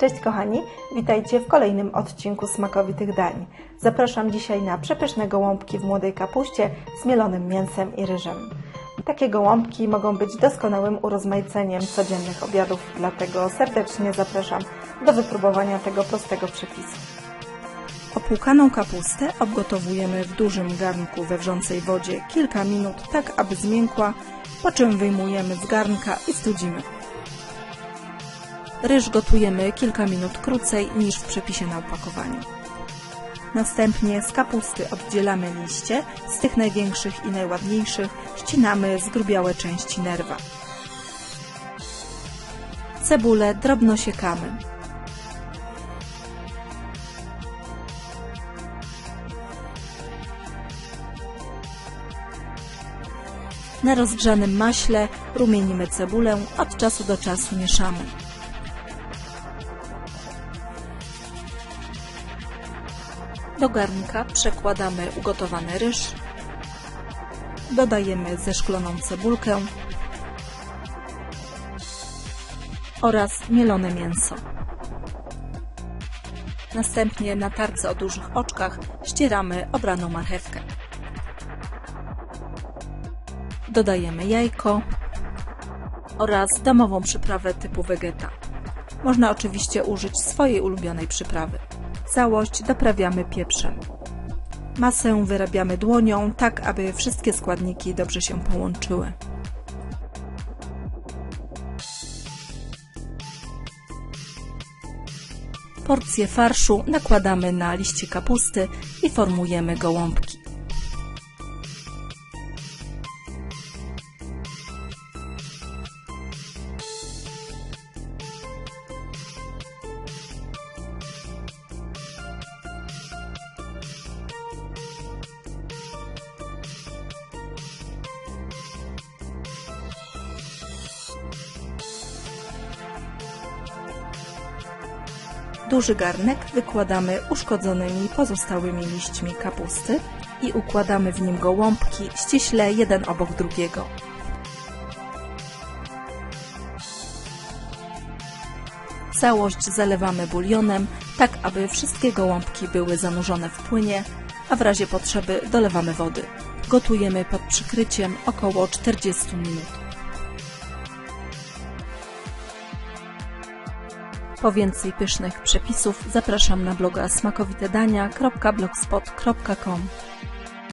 Cześć kochani, witajcie w kolejnym odcinku smakowitych dań. Zapraszam dzisiaj na przepyszne gołąbki w młodej kapuście z mielonym mięsem i ryżem. Takie gołąbki mogą być doskonałym urozmaiceniem codziennych obiadów, dlatego serdecznie zapraszam do wypróbowania tego prostego przepisu. Opłukaną kapustę obgotowujemy w dużym garnku we wrzącej wodzie kilka minut, tak aby zmiękła, po czym wyjmujemy z garnka i studzimy. Ryż gotujemy kilka minut krócej niż w przepisie na opakowaniu. Następnie z kapusty oddzielamy liście, z tych największych i najładniejszych ścinamy zgrubiałe części nerwa. Cebulę drobno siekamy. Na rozgrzanym maśle rumienimy cebulę, od czasu do czasu mieszamy. Do garnka przekładamy ugotowany ryż, dodajemy zeszkloną cebulkę oraz mielone mięso. Następnie na tarce o dużych oczkach ścieramy obraną marchewkę. Dodajemy jajko oraz domową przyprawę typu vegeta. Można oczywiście użyć swojej ulubionej przyprawy. Całość doprawiamy pieprzem. Masę wyrabiamy dłonią, tak aby wszystkie składniki dobrze się połączyły. Porcję farszu nakładamy na liście kapusty i formujemy gołąbki. Duży garnek wykładamy uszkodzonymi pozostałymi liśćmi kapusty i układamy w nim gołąbki ściśle jeden obok drugiego. Całość zalewamy bulionem, tak aby wszystkie gołąbki były zanurzone w płynie, a w razie potrzeby dolewamy wody. Gotujemy pod przykryciem około 40 minut. Po więcej pysznych przepisów zapraszam na bloga smakowitedania.blogspot.com.